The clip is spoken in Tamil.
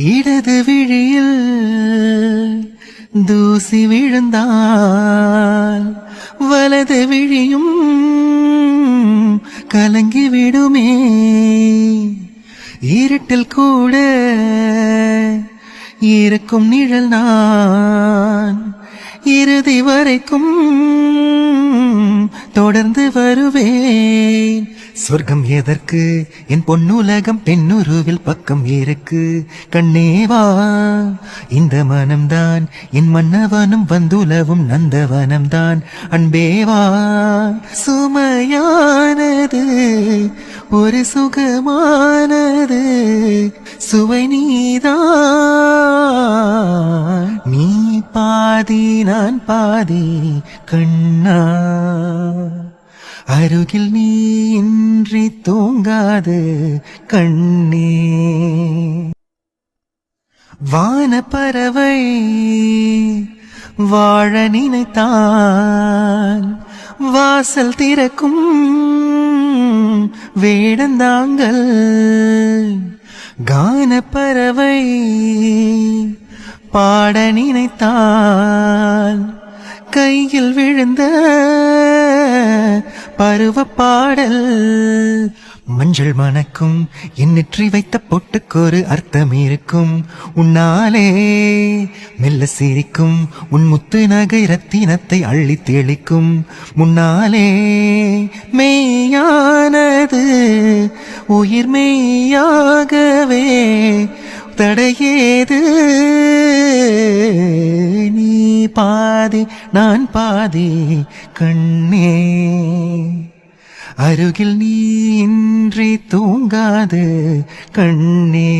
இடது விழியில் தூசி விழுந்தால் வலது விழியும் கலங்கி விடுமே. இருட்டில் கூட இருக்கும் நிழல் நான் இறுதி வரைக்கும் தொடர்ந்து வருவேன். சொர்க்கம் எதற்கு? என் பொன்னுலகம் பெண்ணுருவில் பக்கம் இருக்கு கண்ணேவா இந்த மனம்தான். என் மன்னவனும் வந்துலவும் நந்தவனம்தான். அன்பேவா சுமையானது ஒரு சுகமானது சுவை நீதான் நீ பாதி நான் பாதி கண்ணா. அருகில் நீ இன்றி தூங்காது கண்ணே. வான பறவை வாழ நினைத்தான். வாசல் திறக்கும் வேடந்தாங்கள் கான பறவை பாட நினைத்தான். கையில் விழுந்த பருவ பாடல் மஞ்சள் மணக்கும் என் நெற்றி வைத்த பொட்டுக்கொரு அர்த்தம் இருக்கும். உன்னாலே மெல்ல சிரிக்கும் உன் முத்து நகை ரத்தினத்தை அள்ளி தெளிக்கும். முன்னாலே மெய்யானது உயிர் மெய்யாகவே தடையேது. நீ பாதி நான் பாதி கண்ணே. அருகில் நீ இன்றி தூங்காது கண்ணே.